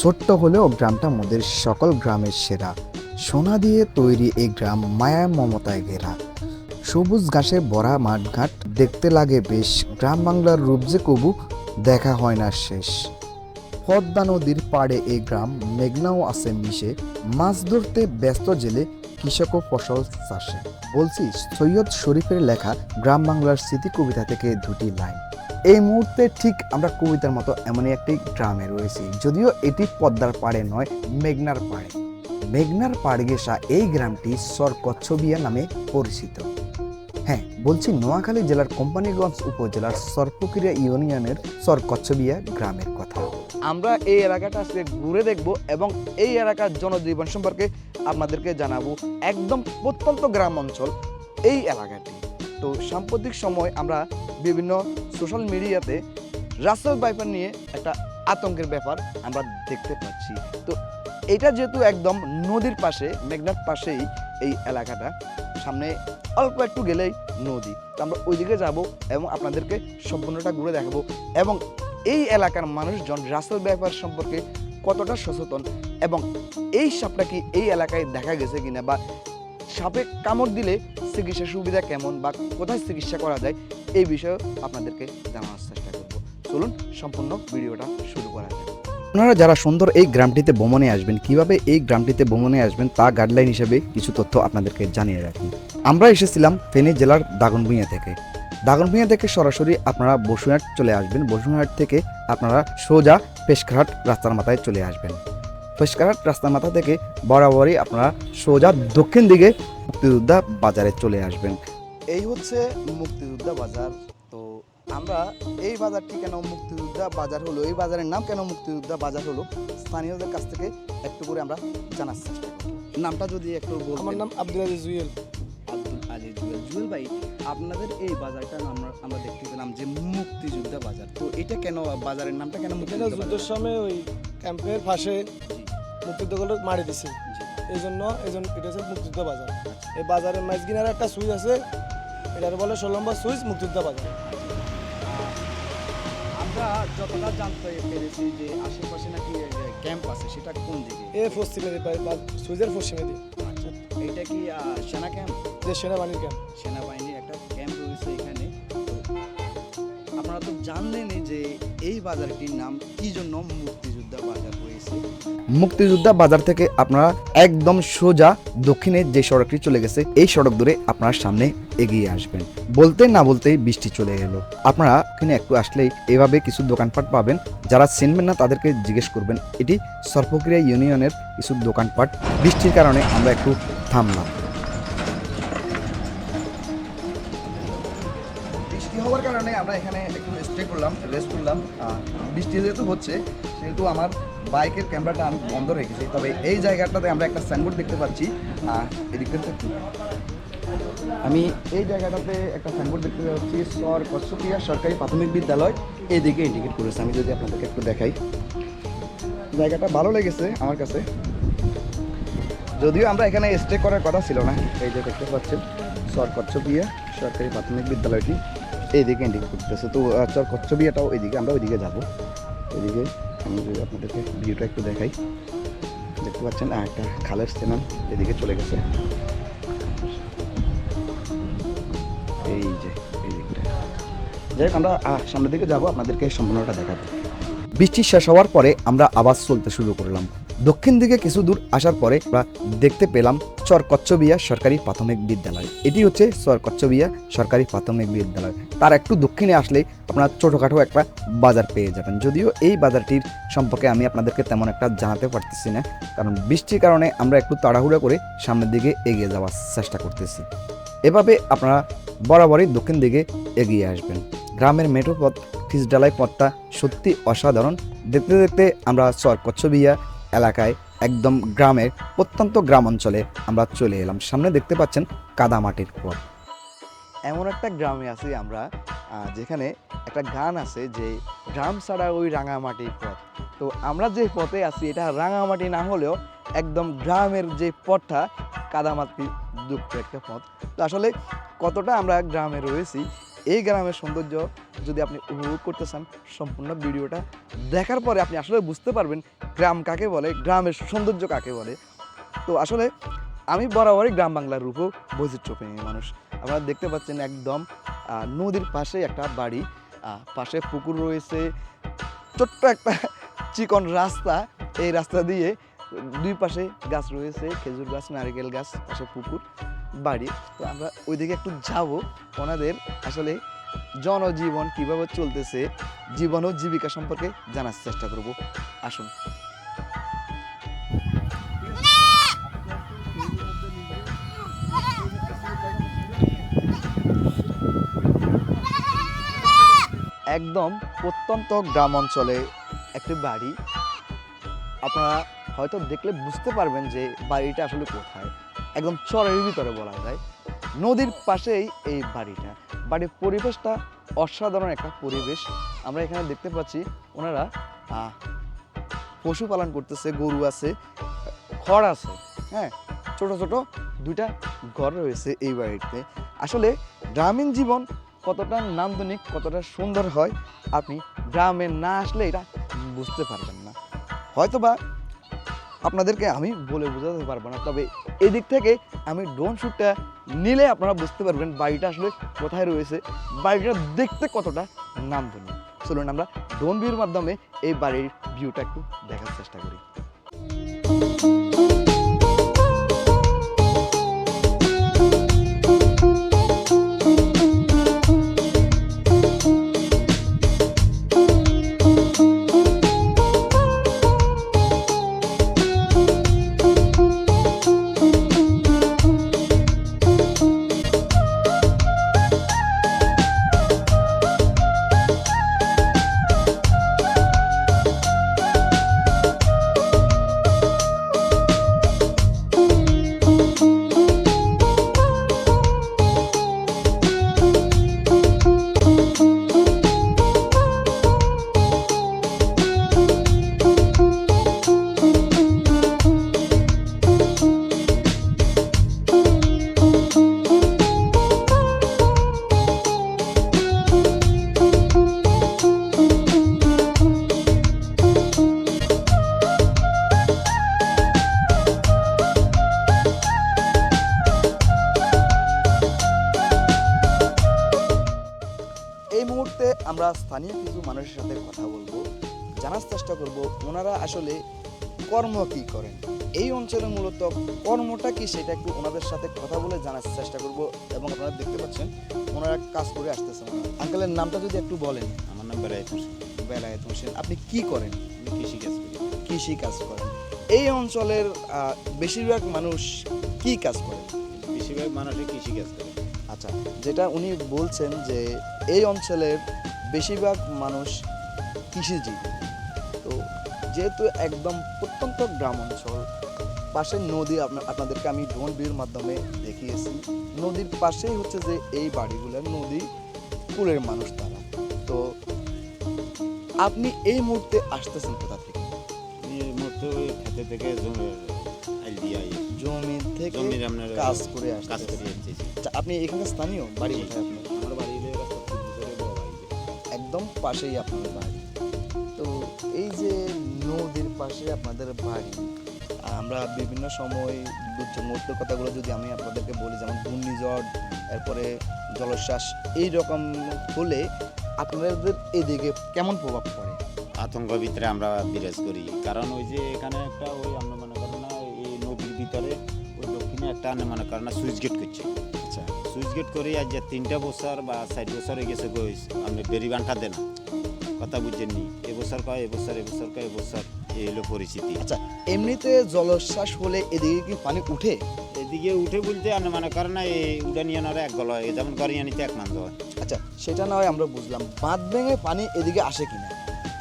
ছোট্ট হলেও গ্রামটা মোদের সকল গ্রামের সেরা। সোনা দিয়ে তৈরি এই গ্রাম মায়া মমতায় ঘেরা। সবুজ ঘাসে ভরা মাঠঘাট দেখতে লাগে বেশ। গ্রাম বাংলার রূপ যে কবু, দেখা হয় না শেষ। পদ্মা নদীর পাড়ে এই গ্রাম, মেঘনাও আছে মিশে। মাছ ধরতে ব্যস্ত জেলে কৃষক ও ফসল চাষে। বলছি, সৈয়দ শরীফের লেখা গ্রাম বাংলার স্মৃতি কবিতা থেকে দুটি লাইন। এই মুহূর্তে ঠিক আমরা কবিতার মতো এমনই একটি গ্রামে রয়েছি, যদিও এটি পদ্মার পাড়ে নয়, মেঘনার পাড়ে। মেঘনার পাড়ে গেসা এই গ্রামটি সর কচ্ছবিয়া নামে পরিচিত। হ্যাঁ বলছি নোয়াখালী জেলার কোম্পানিগঞ্জ উপজেলার সরপুকুরিয়া ইউনিয়নের সর কচ্ছবিয়া গ্রামের কথা। আমরা এই এলাকাটা আজকে ঘুরে দেখব এবং এই এলাকার জনজীবন সম্পর্কে আপনাদেরকে জানাব একদম প্রত্যন্ত গ্রাম অঞ্চল এই এলাকাটি। তো সাম্প্রতিক সময় আমরা বিভিন্ন সোশ্যাল মিডিয়াতে রাসেল বাইপার নিয়ে একটা আতঙ্কের ব্যাপার আমরা দেখতে পাচ্ছি। তো এটা যেহেতু একদম নদীর পাশে, মেঘনার পাশেই এই এলাকাটা, সামনে অল্প একটু গেলেই নদী। তো আমরা ওইদিকে যাব এবং আপনাদেরকে সম্পূর্ণটা ঘুরে দেখাবো। এবং এই এলাকার মানুষজন রাসেল ব্যাপার সম্পর্কে কতটা সচেতন এবং এই সাপটা কি এই এলাকায় দেখা গেছে কিনা বা সাপে কামড় দিলে চিকিৎসা সুবিধা কেমন বা কোথায় চিকিৎসা করা যায়, এই বিষয়ে আপনাদেরকে জানানোর চেষ্টা করব। চলুন সম্পূর্ণ ভিডিওটা শুরু করা যাক। আপনারা যারা সুন্দর এই গ্রামটিতে ভ্রমণে আসবেন, কীভাবে এই গ্রামটিতে ভ্রমণে আসবেন তা গাইডলাইন হিসেবে কিছু তথ্য আপনাদেরকে জানিয়ে রাখি। আমরা এসেছিলাম ফেনী জেলার দাগনভূঞা থেকে। দাগনভূঞা থেকে সরাসরি আপনারা বসুরহাট চলে আসবেন। বসুরহাট থেকে আপনারা সোজা পেশকারহাট রাস্তার মাথায় চলে আসবেন। পেশকারহাট রাস্তার মাথা থেকে বরাবরই আপনারা সোজা দক্ষিণ দিকে মুক্তিযোদ্ধা বাজারে চলে আসবেন। এই হচ্ছে মুক্তিযোদ্ধা বাজার। তো আমরা এই বাজারটি কেন মুক্তিযোদ্ধা বাজার হলো? এই বাজারের নাম কেন মুক্তিযোদ্ধা বাজার হলো? স্থানীয়দের কাছ থেকে একটু করে আমরা জানার চেষ্টা নামটা যদি একটু আমার নাম আব্দুল আজিজ জুয়েল। আব্দুল আলী জুয়েল। জুয়েল ভাই আপনাদের এই বাজারটা আমরা আমরা দেখতে পেলাম যে মুক্তিযোদ্ধা বাজার। তো এটা কেন বাজারের নামটা কেন মুক্তিযোদ্ধা যুদ্ধের সময় ওই ক্যাম্পের পাশে মুক্তিযুদ্ধগুলো মারি দিছে। এই জন্য এই জন্য এটা হচ্ছে মুক্তিযুদ্ধ বাজার। এই বাজারের মাঝগিনার একটা সুইচ আছে এটার বলে ষোলো নম্বর সুইচ মুক্তিযুদ্ধ বাজার। আমরা যতটা জানতে পেরেছি যে আশেপাশে নাকি ক্যাম্প আছে সেটা কোন দিকে? এ পশ্চিমে পশ্চিমে আচ্ছা কি সেনা ক্যাম্প? যে সেনাবাহিনীর ক্যাম্প। সেনাবাহিনীর একটা ক্যাম্প রয়েছে এখানে। আপনারা তো জানলেনই যে এই বাজারটির নাম কি জন্য হয়েছে মুক্তিযোদ্ধা বাজার থেকে আপনারা একদম সোজা দক্ষিণে যে সড়কটি চলে গেছে, এই সড়ক ধরে আপনার সামনে এগিয়ে আসবেন। বলতে না বলতেই বৃষ্টি চলে গেল আপনারা এখানে একটু আসলেই এভাবে কিছু দোকানপাট পাবেন। যারা চিনবেন না তাদেরকে জিজ্ঞেস করবেন, এটি সর্পক্রিয়া ইউনিয়নের কিছু দোকানপাট। বৃষ্টির কারণে আমরা একটু থামলাম। হওয়ার কারণে আমরা এখানে একটু স্টে করলাম রেস্ট করলাম। বৃষ্টি যেহেতু হচ্ছে, সেহেতু আমার বাইকের ক্যামেরাটা আমি বন্ধ রেখেছি তবে এই জায়গাটাতে আমরা একটা সাইনবোর্ড দেখতে পাচ্ছি। আমি এই জায়গাটাতে একটা সাইনবোর্ড দেখতে পাচ্ছি, সর কচ্ছপিয়া সরকারি প্রাথমিক বিদ্যালয়। এইদিকে ইন্ডিকেট করেছে। আমি যদি আপনাদেরকে একটু দেখাই। জায়গাটা ভালো লেগেছে আমার কাছে। যদিও আমরা এখানে স্টে করার কথা ছিল না। এই যে দেখতে পাচ্ছেন, সর কচ্ছপিয়া সরকারি প্রাথমিক বিদ্যালয়টি। এইদিকে ইন্ডিকেট করতেছে। তো চর কচ্ছপিয়াটাও এইদিকে আমরা ওইদিকে যাব। ওইদিকে আমি যদি আপনাদেরকে ভিউটা একটু দেখাই। দেখতে পাচ্ছেন একটা খালের স্টেনাম এদিকে চলে গেছে। এই যে যাই হোক, আমরা সামনের দিকে যাব, আপনাদেরকে সম্পূর্ণটা দেখাবো। বৃষ্টি শেষ হওয়ার পরে আমরা আবার চলতে শুরু করলাম। দক্ষিণ দিকে কিছু দূর আসার পরে আমরা দেখতে পেলাম চর কচ্ছবিয়া সরকারি প্রাথমিক বিদ্যালয়। এটি হচ্ছে চর কচ্ছবিয়া সরকারি প্রাথমিক বিদ্যালয়। তার একটু দক্ষিণে আসলে আপনার ছোটোখাটো একটা বাজার পেয়ে যাবেন। যদিও এই বাজারটির সম্পর্কে আমি আপনাদেরকে তেমন একটা জানাতে পারতেছি না। কারণ বৃষ্টির কারণে আমরা একটু তাড়াহুড়া করে সামনের দিকে এগিয়ে যাওয়ার চেষ্টা করতেছি। এভাবে আপনারা বরাবরই দক্ষিণ দিকে এগিয়ে আসবেন। গ্রামের মেঠো পথ খিসডালাই পথটা সত্যি অসাধারণ। দেখতে দেখতে আমরা চর কচ্ছবিয়া এলাকায় একদম গ্রামের প্রত্যন্ত গ্রাম অঞ্চলে আমরা চলে এলাম। সামনে দেখতে পাচ্ছেন কাদামাটির পথ এমন একটা গ্রামে আছি আমরা যেখানে একটা গান আছে যে, গ্রাম ছাড়া ওই রাঙামাটির পথ। তো আমরা যে পথে আছি, এটা রাঙামাটি না হলেও একদম গ্রামের যে পথটা, কাদামাটি যুক্ত একটা পথ। তো আসলে কতটা আমরা গ্রামে রয়েছি এই গ্রামের সৌন্দর্য যদি আপনি উপভোগ করতে চান, সম্পূর্ণ ভিডিওটা দেখার পরে আপনি আসলে বুঝতে পারবেন গ্রাম কাকে বলে, গ্রামের সৌন্দর্য কাকে বলে। তো আসলে আমি বরাবরই গ্রাম বাংলার রূপও বৈচিত্র্যপ্রেমী মানুষ। আপনারা দেখতে পাচ্ছেন একদম নদীর পাশে একটা বাড়ি পাশে পুকুর রয়েছে, ছোট্ট একটা চিকন রাস্তা। এই রাস্তা দিয়ে দুই পাশে গাছ রয়েছে, খেজুর গাছ, নারকেল গাছ, পাশে পুকুর, বাড়ি। তো আমরা ওইদিকে একটু যাব। ওনাদের আসলে জনজীবন কীভাবে চলতেছে, জীবন ও জীবিকা সম্পর্কে জানার চেষ্টা করব। আসুন। একদম প্রত্যন্ত গ্রাম অঞ্চলে একটি বাড়ি। আপনারা হয়তো দেখলে বুঝতে পারবেন যে বাড়িটা আসলে কোথায়। একদম চরের ভিতরে বলা যায়। নদীর পাশেই এই বাড়িটা। বাড়ির পরিবেশটা অসাধারণ একটা পরিবেশ। আমরা এখানে দেখতে পাচ্ছি ওনারা পশুপালন করতেছে, গরু আছে, খড় আছে হ্যাঁ? ছোট ছোট দুইটা ঘর রয়েছে এই বাড়িতে। আসলে গ্রামীণ জীবন কতটা নান্দনিক, কতটা সুন্দর হয়, আপনি গ্রামে না আসলে এটা বুঝতে পারবেন না। হয়তোবা আপনাদেরকে আমি বলে বোঝাতে পারব না। তবে এদিক থেকে আমি ড্রোন শ্যুটটা নিলে আপনারা বুঝতে পারবেন বাড়িটা আসলে কোথায় রয়েছে, বাড়িটা দেখতে কতটা নাম ধন্য চলুন আমরা ড্রোন ভিউর মাধ্যমে এই বাড়ির ভিউটা একটু দেখার চেষ্টা করি। স্থানীয় কিছু মানুষের সাথে কথা বলব জানার চেষ্টা করব ওনারা আসলে কর্ম কি করেন। এই অঞ্চলে মূলত কর্মটা কি সেটা একটু ওনাদের সাথে কথা বলে জানার চেষ্টা করব এবং আপনারা দেখতে পাচ্ছেন ওনারা কাজ করে আসতেছেন আঙ্কেলের নামটা যদি একটু বলেন। আমার নাম বেড়াই হোসেন। বেলায়েত হোসেন আপনি কি করেন? কৃষি কাজ করি। কৃষি কাজ করেন। এই অঞ্চলের বেশিরভাগ মানুষ কি কাজ করে? বেশিরভাগ মানুষই কৃষি কাজ করে। আচ্ছা যেটা উনি বলছেন যে এই অঞ্চলের বেশিরভাগ মানুষ কৃষিজীবী। তো যেহেতু একদম প্রত্যন্ত গ্রাম অঞ্চল পাশের নদী আপনা- আপনাদেরকে আমি ড্রোন ভিউর মাধ্যমে দেখিয়েছি। নদীর পাশেই হচ্ছে যে এই বাড়িগুলো নদী কুলের মানুষ তারা। তো আপনি এই মুহূর্তে আসতেছেন কোথা থেকে? এই মুহূর্তে ওই খেতে থেকে জমি থেকে কাজ করে আসতেছি। আচ্ছা, আপনি এখানে স্থানীয়? বাড়ি কোথায় আপনার? পাশেই আপনার বাড়ি। তো এই যে নদীর পাশে আপনাদের বাড়ি, আমরা বিভিন্ন সময় মুহূর্তের কথাগুলো যদি আমি আপনাদেরকে বলি, যেমন ঘূর্ণিঝড়, এরপরে জলোচ্ছ্বাস, এই রকম হলে আপনাদের এদিকে কেমন প্রভাব পড়ে? আতঙ্ক ভিতরে আমরা বিরাজ করি। কারণ ওই যে এখানে একটা ওই আমরা মনে করেন এই নদীর ভিতরে ওই দক্ষিণে একটা মনে করেন সুইচ গেট করছে। সুইচ গেট করে আজ যে তিনটা বছর বা চার বছর হয়ে গেছে গই আপনি বেরি বান্টা দেন কথা বুঝছেননি এবছর কয় এবছর এবছর কয় এবছর এই হলো পরিস্থিতি। আচ্ছা এমনিতে জলোচ্ছ্বাস হলে এদিকে কি পানি উঠে? এদিকে উঠে বলতে আপনি মনে করেন না এই উড়ানিয়ানোর এক গল হয় যেমন গরিয়ানিতে এক মান হয়। আচ্ছা সেটা না হয় আমরা বুঝলাম। বাঁধ ভেঙে পানি এদিকে আসে কিনা?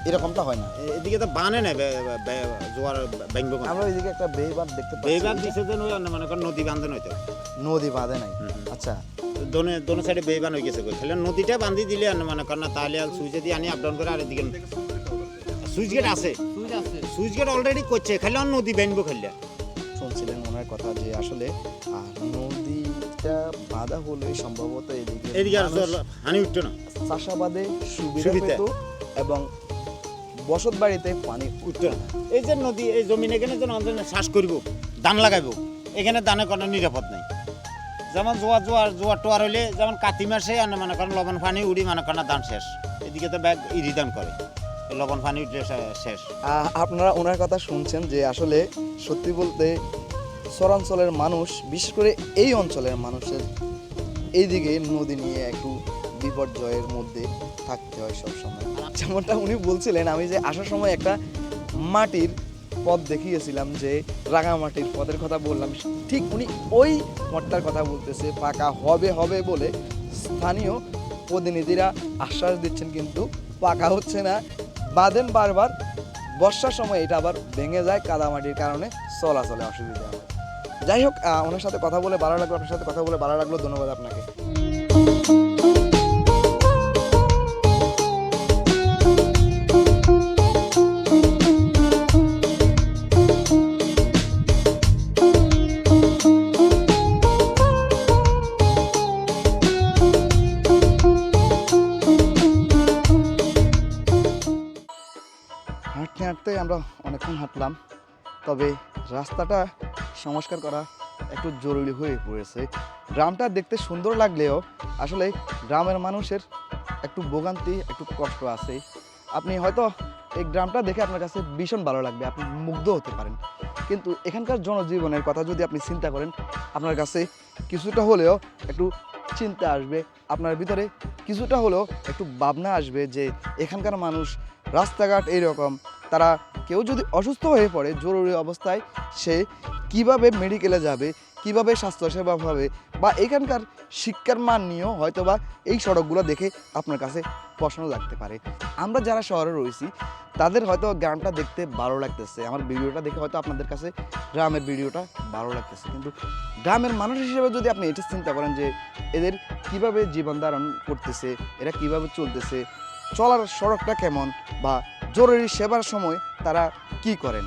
এরকমটা হয় না। এদিকে তো বানে না জোয়ার ব্যাংব আমরা এদিকে একটা বেবাদ দেখতে পাচ্ছি। বেবাগ দিছে যেন মনে করেন নদী বান্ধন হইতো নদী বাঁধে নাই। আচ্ছা। দোনে দোনো সাইডে বেবান হয়ে গেছে কই। খালি নদীটা বান্ধি দিলে মনে করেন না তাহলে আর সুইচে দিয়ে আনি আপ ডাউন করে আর এদিকে সুইচ গেট আছে। সুইচ গেট অলরেডি করছে খালি আর নদী বানবো খালি শুনছিলেন ওনার কথা যে আসলে আহ, নদী বাঁধা হলে সম্ভবত এদিকে এদিকে আর হানি উঠতো না। চাষাবাদে সুবিধা সুবিধা। এবং বসত বাড়িতে পানি উঠতো না। এই যে নদী এই জমিন এখানে যেন আমাদের চাষ করব ধান লাগাইব এখানে ধানে কোনো নিরাপদ নাই। যেমন জোয়ার জোয়ার জোয়ার টোয়ার হইলে যেমন কাতি মাসে আনে মনে করেন লবণ পানি উড়ি মনে করেন ধান শেষ। এদিকে তো ব্যাগ ইরি ধান করে লবণ পানি উঠলে শেষ। আপনারা ওনার কথা শুনছেন যে আসলে সত্যি বলতে শহরাঞ্চলের মানুষ বিশেষ করে এই অঞ্চলের মানুষের এইদিকে নদী নিয়ে একটু বিপর্যয়ের মধ্যে থাকতে হয় সবসময়। যেমনটা উনি বলছিলেন, আমি যে আসার সময় একটা মাটির পথ দেখিয়েছিলাম যে রাঙা মাটির পথের কথা বললাম, ঠিক উনি ওই মঠটার কথা বলতেছে, পাকা হবে হবে বলে স্থানীয় প্রতিনিধিরা আশ্বাস দিচ্ছেন কিন্তু পাকা হচ্ছে না। বাঁধেন বারবার, বর্ষার সময় এটা আবার ভেঙে যায় কাদামাটির কারণে চলাচলে অসুবিধা হয়। যাই হোক ওনার সাথে কথা বলে ভালো লাগল, আপনার সাথে কথা বলে ভালো লাগল, ধন্যবাদ আপনাকে। অনেকক্ষণ হাঁটলাম, তবে রাস্তাটা সংস্কার করা একটু জরুরি হয়ে পড়েছে। গ্রামটা দেখতে সুন্দর লাগলেও আসলে গ্রামের মানুষের একটু ভোগান্তি, একটু কষ্ট আছে। আপনি হয়তো এই গ্রামটা দেখে আপনার কাছে ভীষণ ভালো লাগবে, আপনি মুগ্ধ হতে পারেন। কিন্তু এখানকার জনজীবনের কথা যদি আপনি চিন্তা করেন, আপনার কাছে কিছুটা হলেও একটু চিন্তা আসবে, আপনার ভিতরে কিছুটা হলেও একটু ভাবনা আসবে যে এখানকার মানুষ রাস্তাঘাট এইরকম, তারা কেউ যদি অসুস্থ হয়ে পড়ে, জরুরি অবস্থায় সে কীভাবে মেডিকেলে যাবে, কীভাবে স্বাস্থ্যসেবা পাবে বা এখানকার শিক্ষার মান নিয়েও হয়তো বা এই সড়কগুলো দেখে আপনার কাছে প্রশ্ন লাগতে পারে। আমরা যারা শহরে রয়েছি, তাদের হয়তো গ্রামটা দেখতে ভালো লাগতেছে। আমার ভিডিওটা দেখে হয়তো আপনাদের কাছে গ্রামের ভিডিওটা ভালো লাগতেছে। কিন্তু গ্রামের মানুষ হিসেবে যদি আপনি এটা চিন্তা করেন যে এদের কীভাবে জীবন ধারণ করতেছে, এরা কীভাবে চলতেছে, চলার সড়কটা কেমন বা জরুরি সেবার সময় তারা কি করেন?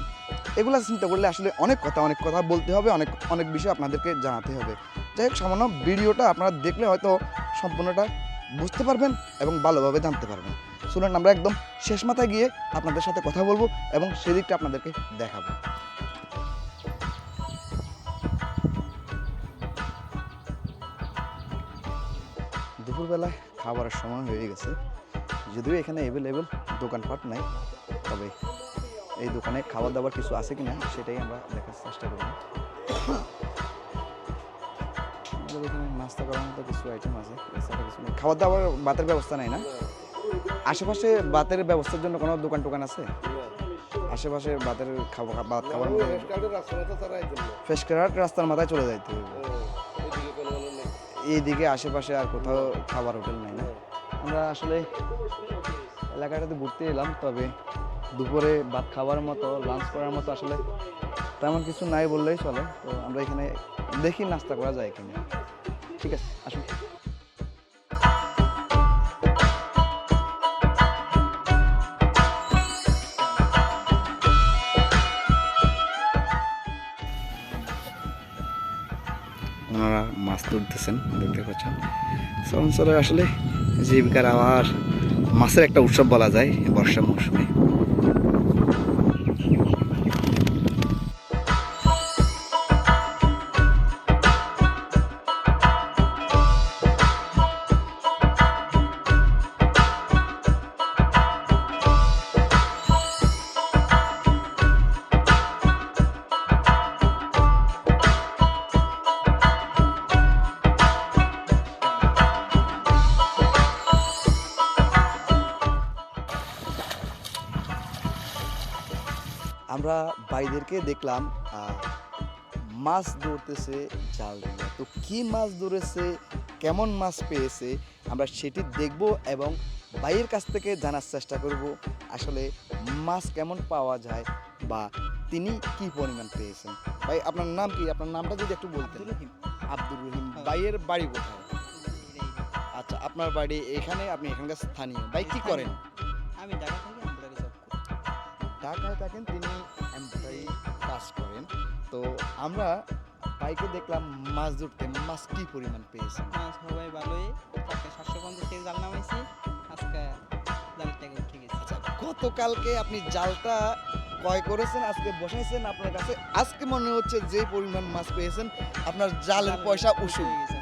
এগুলা চিন্তা করলে আসলে অনেক কথা অনেক কথা বলতে হবে, অনেক অনেক বিষয় আপনাদেরকে জানাতে হবে। যাই হোক, সামান্য ভিডিওটা আপনারা দেখলে হয়তো সম্পূর্ণটা বুঝতে পারবেন এবং ভালোভাবে জানতে পারবেন। শুনুন আমরা একদম শেষ মাথায় গিয়ে আপনাদের সাথে কথা বলব এবং সেদিকটা আপনাদেরকে দেখাবো। দুপুরবেলায় খাবারের সময় হয়ে গেছে, যদিও এখানে অ্যাভেলেবেল দোকানপাট নাই, তবে এই দোকানে খাবার দাবার কিছু আছে কিনা সেটাই আমরা দেখার চেষ্টা করব। আমাদের এখানে নাস্তা করার মতো কিছু আইটেম আছে এছাড়া কিছু নেই। খাবার দাবার বাতের ব্যবস্থা নাই না? আশেপাশে বাতের ব্যবস্থার জন্য কোনো দোকান টোকান আছে? আশেপাশে বাতের খাবার ভাত খাবার ফ্রেশকারাট রাস্তার মাথায় চলে যাইতে এইদিকে আশেপাশে আর কোথাও খাবার হোটেল নাই না। আমরা আসলে এলাকাটাতে ঘুরতে এলাম তবে দুপুরে ভাত খাওয়ার মতো লাঞ্চ করার মতো আসলে তেমন কিছু নাই বললেই চলে। তো আমরা এখানে দেখি নাস্তা করা যায় কিনা। ঠিক আছে, আসুন। ওনারা মাছ তুলতেছেন দেখতে পাচ্ছেন। আসলে জীবিকার আবার মাছের একটা উৎসব বলা যায় বর্ষা মৌসুমে। আমরা ভাইদেরকে দেখলাম মাছ ধরতেছে জাল দিয়ে। তো কি মাছ ধরেছে কেমন মাছ পেয়েছে আমরা সেটি দেখব এবং ভাইয়ের কাছ থেকে জানার চেষ্টা করব আসলে মাছ কেমন পাওয়া যায় বা তিনি কি পরিমাণ পেয়েছেন। ভাই আপনার নাম কি? আপনার নামটা যদি একটু বলতেন। আব্দুর রহিম। ভাইয়ের বাড়ি কোথায়? আচ্ছা আপনার বাড়ি এখানে আপনি এখানকার স্থানীয়। ভাই কি করেন? আমি ঢাকা থেকে ঢাকায় থাকেন তিনি এমপ্লয়ি কাজ করেন। তো আমরা বাইকে দেখলাম মাছ ধরতে মাছ কি পরিমাণ পেয়েছেন মাছ সবাই ভালোই। তাকে সাতশো পঞ্চাশ কেজি জাল নামাইছি আজকে জাল থেকে উঠে গেছে আচ্ছা গতকালকে আপনি জালটা ক্রয় করেছেন আজকে বসাইছেন আপনার কাছে। আজকে মনে হচ্ছে যে পরিমাণ মাছ পেয়েছেন আপনার জালের পয়সা উসুল। হয়ে গেছে।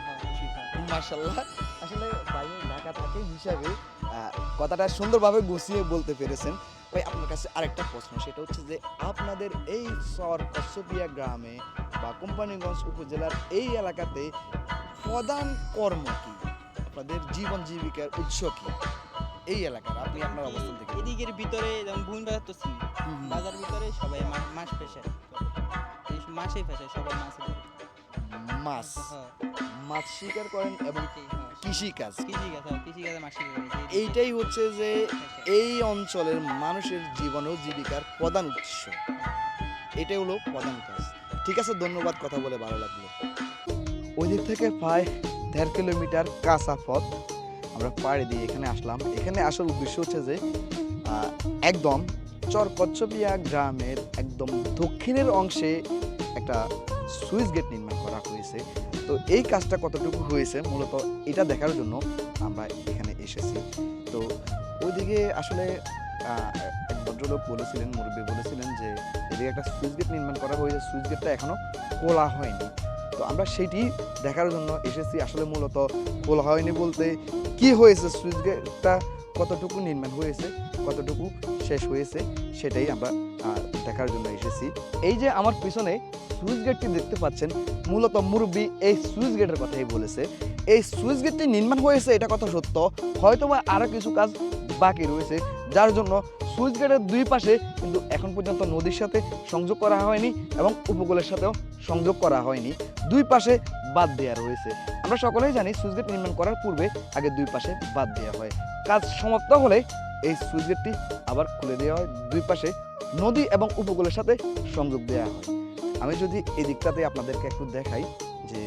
মার্শাল্লাহ আসলে বাইরে ঢাকা থাকে হিসাবে কথাটা সুন্দরভাবে গুছিয়ে বলতে পেরেছেন। ভাই আপনার কাছে আরেকটা প্রশ্ন সেটা হচ্ছে যে আপনাদের এই সর কচ্ছপিয়া গ্রামে বা কোম্পানিগঞ্জ উপজেলার এই এলাকাতে প্রধান কর্ম কি? আপনাদের জীবন জীবিকার উৎস কি? এই এলাকার আপনি আপনার অবস্থান থেকে। এদিকের ভিতরে যেমন ভূমি বাজার তো চিনি বাজার ভিতরে সবাই মাছ পেশে এই মাছই পেশে সবাই মাছ মাছ? হ্যাঁ, মাছ শিকার করেন এবং হ্যাঁ। কৃষি কাজ। কৃষি কাজ হ্যাঁ, এইটাই হচ্ছে যে এই অঞ্চলের মানুষের জীবন ও জীবিকার প্রধান উৎস। এটাই হলো প্রধান কাজ। ঠিক আছে ধন্যবাদ কথা বলে ভালো লাগল। ওই দিক থেকে প্রায় দেড় কিলোমিটার কাঁচা পথ আমরা পাড়ি দিয়ে এখানে আসলাম। এখানে আসার উদ্দেশ্য হচ্ছে যে একদম চর কচ্ছপিয়া গ্রামের একদম দক্ষিণের অংশে একটা সুইচ গেট নির্মাণ করা হয়েছে। তো এই কাজটা কতটুকু হয়েছে? মূলত এটা দেখার জন্য আমরা এখানে এসেছি। তো ওইদিকে আসলে এক ভদ্রলোক বলেছিলেন, মুরব্বী বলেছিলেন যে, এদিকে একটা সুইচ গেট নির্মাণ করা হয়েছে। সুইচ গেটটা এখনও খোলা হয়নি। তো আমরা সেটি দেখার জন্য এসেছি। আসলে মূলত খোলা হয়নি বলতে কি হয়েছে? সুইচ গেটটা কতটুকু নির্মাণ হয়েছে, কতটুকু শেষ হয়েছে, সেটাই আমরা দেখার জন্য এসেছি। এই যে আমার পিছনে সুইচ গেটটি দেখতে পাচ্ছেন, মূলত মুরব্বী এই সুইচ গেটের কথাই বলেছে। এই সুইচ গেটটি নির্মাণ হয়েছে, এটা কথা সত্য। হয়তোবা আরও কিছু কাজ বাকি রয়েছে, যার জন্য সুইচ গেটের দুই পাশে কিন্তু এখন পর্যন্ত নদীর সাথে সংযোগ করা হয়নি এবং উপকূলের সাথেও সংযোগ করা হয়নি। দুই পাশে বাদ দেওয়া রয়েছে। আমরা সকলেই জানি সুইচ গেট নির্মাণ করার পূর্বে আগে দুই পাশে বাদ দেওয়া হয়। কাজ সমাপ্ত হলে এই সুইচ গেটটি আবার খুলে দেওয়া হয়। দুই পাশে নদী এবং উপকূলের সাথে সংযোগ দেওয়া হয়। আমি যদি এই দিকটাতে আপনাদেরকে একটু দেখাই যে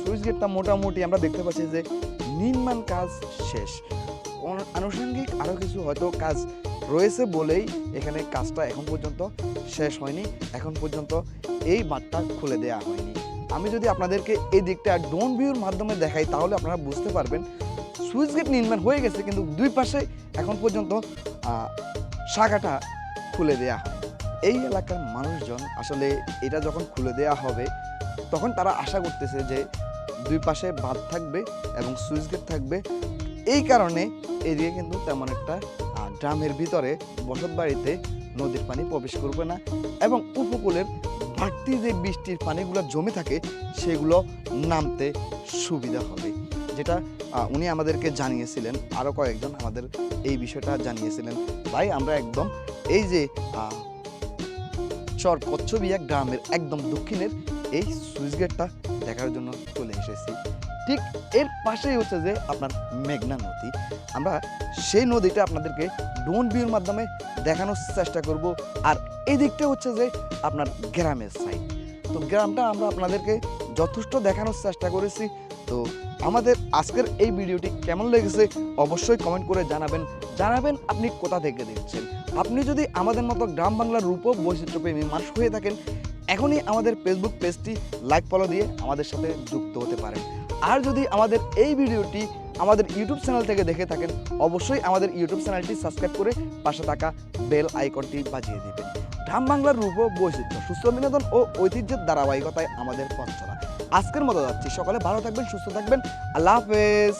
সুইচ গেটটা মোটামুটি আমরা দেখতে পাচ্ছি যে নির্মাণ কাজ শেষ। আনুষঙ্গিক আরও কিছু হয়তো কাজ রয়েছে বলেই এখানে কাজটা এখন পর্যন্ত শেষ হয়নি। এখন পর্যন্ত এই বাঁধটা খুলে দেওয়া হয়নি। আমি যদি আপনাদেরকে এই দিকটা ড্রোন ভিউর মাধ্যমে দেখাই, তাহলে আপনারা বুঝতে পারবেন, সুইচ গেট নির্মাণ হয়ে গেছে, কিন্তু দুই পাশে এখন পর্যন্ত শাখাটা খুলে দেওয়া হয় এই এলাকার মানুষজন আসলে এটা যখন খুলে দেওয়া হবে, তখন তারা আশা করতেছে যে দুই পাশে বাঁধ থাকবে এবং সুইচ গেট থাকবে। এই কারণে এদিকে কিন্তু তেমন একটা ড্রামের ভিতরে বসত বাড়িতে নদীর পানি প্রবেশ করবে না এবং উপকূলের বাড়তি যে বৃষ্টির পানিগুলো জমে থাকে, সেগুলো নামতে সুবিধা হবে। যেটা উনি আমাদেরকে জানিয়েছিলেন আরও কয়েকজন আমাদের এই বিষয়টা জানিয়েছিলেন। ভাই, আমরা একদম এই যে চর কচ্ছবিয়া গ্রামের একদম দক্ষিণের এই সুইচ গেটটা দেখার জন্য চলে এসেছি। ঠিক এর পাশেই হচ্ছে যে আপনার মেঘনা নদী। আমরা সেই নদীটা আপনাদেরকে ড্রোন ভিউর মাধ্যমে দেখানোর চেষ্টা করব। আর এই দিকটা হচ্ছে যে আপনার গ্রামের সাইড তো গ্রামটা আমরা আপনাদেরকে যথেষ্ট দেখানোর চেষ্টা করেছি। তো আমাদের আজকের এই ভিডিওটি কেমন লেগেছে অবশ্যই কমেন্ট করে জানাবেন। জানাবেন আপনি কোথা থেকে দেখছেন। আপনি যদি আমাদের মতো গ্রাম বাংলার রূপ বৈচিত্র্যপ্রেমী মানুষ হয়ে থাকেন, এখনই আমাদের ফেসবুক পেজটি লাইক ফলো দিয়ে আমাদের সাথে যুক্ত হতে পারেন। আর যদি আমাদের এই ভিডিওটি আমাদের ইউটিউব চ্যানেল থেকে দেখে থাকেন, অবশ্যই আমাদের ইউটিউব চ্যানেলটি সাবস্ক্রাইব করে পাশে থাকা বেল আইকনটি বাজিয়ে দিবেন। গ্রাম বাংলার রূপ বৈচিত্র্য, সুস্থ বিনোদন ও ঐতিহ্যের ধারাবাহিকতায় আমাদের পথ চলা। আজকের মতো যাচ্ছি। সকালে ভালো থাকবেন সুস্থ থাকবেন। আল্লাহ হাফেজ।